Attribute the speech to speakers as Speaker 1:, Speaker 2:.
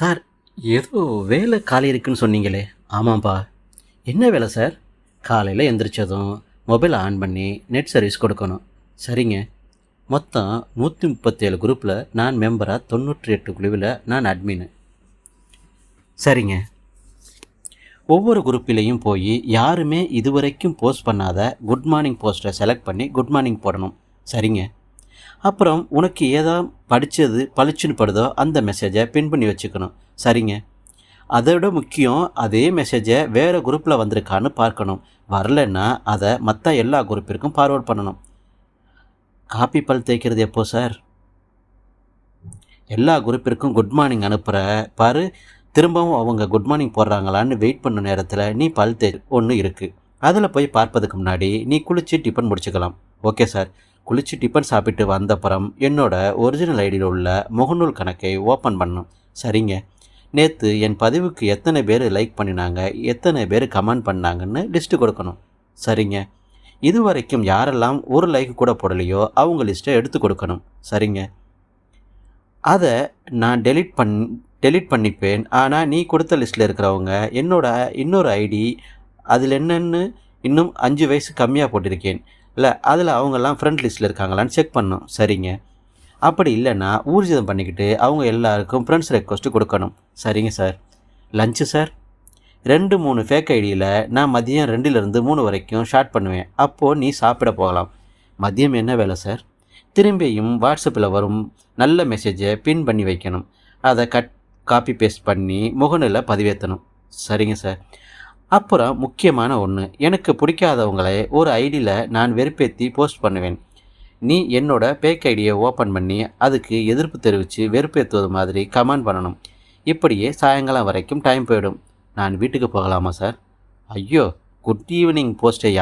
Speaker 1: Sir ஏதோ வேலை காலி இருக்குன்னு சொன்னீங்களே. ஆமாம்ப்பா என்ன வேலை சார்? காலையில் எந்திரிச்சதும் மொபைல் ஆன் பண்ணி நெட் சர்வீஸ் கொடுக்கணும். சரிங்க. மொத்தம் நூற்றி முப்பத்தேழு குரூப்பில் நான் மெம்பராக தொண்ணூற்றி எட்டு குழுவில் நான் அட்மின் சரிங்க. ஒவ்வொரு குரூப்பிலையும் போய் யாருமே இதுவரைக்கும் போஸ்ட் பண்ணாத குட் மார்னிங் போஸ்ட்டை செலக்ட் பண்ணி குட் மார்னிங் போடணும். சரிங்க. அப்புறம் உனக்கு ஏதா படித்தது பளிச்சுன்னு படுதோ அந்த மெசேஜை பின் பண்ணி வச்சுக்கணும். சரிங்க. அதோட முக்கியம் அதே மெசேஜை வேறு குரூப்பில் வந்திருக்கான்னு பார்க்கணும். வரலன்னா அதை மற்ற எல்லா குரூப்பிற்கும் ஃபார்வர்ட் பண்ணணும். காப்பி பல் தேய்க்கிறது எப்போ சார் எல்லா குரூப்பிற்கும் குட் மார்னிங் அனுப்புகிற பாரு திரும்பவும் அவங்க குட் மார்னிங் போடுறாங்களான்னு வெயிட் பண்ண நேரத்தில் நீ பல் தே ஒன்று இருக்குது அதில் போய் பார்ப்பதுக்கு முன்னாடி நீ குளித்து டிஃபன் முடிச்சுக்கலாம். ஓகே சார் குளித்து டிஃபன் சாப்பிட்டு வந்தப்புறம் என்னோடய ஒரிஜினல் ஐடியில் உள்ள முகநூல் கணக்கை ஓப்பன் பண்ணும். சரிங்க. நேற்று என் பதிவுக்கு எத்தனை பேர் லைக் பண்ணினாங்க எத்தனை பேர் கமெண்ட் பண்ணாங்கன்னு லிஸ்ட்டு கொடுக்கணும். சரிங்க. இதுவரைக்கும் யாரெல்லாம் ஒரு லைக் கூட போடலையோ அவங்க லிஸ்ட்டை எடுத்து கொடுக்கணும். சரிங்க. அதை நான் டெலீட் பண் டெலீட் பண்ணிப்பேன். ஆனால் நீ கொடுத்த லிஸ்ட்டில் இருக்கிறவங்க என்னோட இன்னொரு ஐடி அதில் என்னென்னு இன்னும் அஞ்சு வயசு கம்மியாக போட்டிருக்கேன். இல்லை அதில் அவங்கெல்லாம் ஃப்ரெண்ட் லிஸ்ட்டில் இருக்காங்களான்னு செக் பண்ணணும். சரிங்க. அப்படி இல்லைன்னா ஊர்ஜிதம் பண்ணிக்கிட்டு அவங்க எல்லாருக்கும் ஃப்ரெண்ட்ஸ் ரெக்வஸ்ட்டு கொடுக்கணும். சரிங்க சார் லஞ்சு சார் ரெண்டு மூணு ஃபேக் ஐடியில் நான் மதியம் ரெண்டுலேருந்து மூணு வரைக்கும் ஷார்ட் பண்ணுவேன். அப்போது நீ சாப்பிட போகலாம். மதியம் என்ன வேலை சார் திரும்பியும் வாட்ஸ்அப்பில் வரும் நல்ல மெசேஜை பின் பண்ணி வைக்கணும். அதை கட் காப்பி பேஸ்ட் பண்ணி முகநூலில் பதிவேற்றணும். சரிங்க சார் அப்புறம் முக்கியமான ஒன்று எனக்கு பிடிக்காதவங்களை ஒரு ஐடியில் நான் வெறுப்பேற்றி போஸ்ட் பண்ணுவேன். நீ என்னோட பேக் ஐடியை ஓப்பன் பண்ணி அதுக்கு எதிர்ப்பு தெரிவித்து வெறுப்பேற்றுவது மாதிரி கமெண்ட் பண்ணணும். இப்படியே சாயங்காலம் வரைக்கும் டைம் போயிடும். நான் வீட்டுக்கு போகலாமா சார் ஐயோ குட் ஈவினிங் போஸ்ட்டை யார்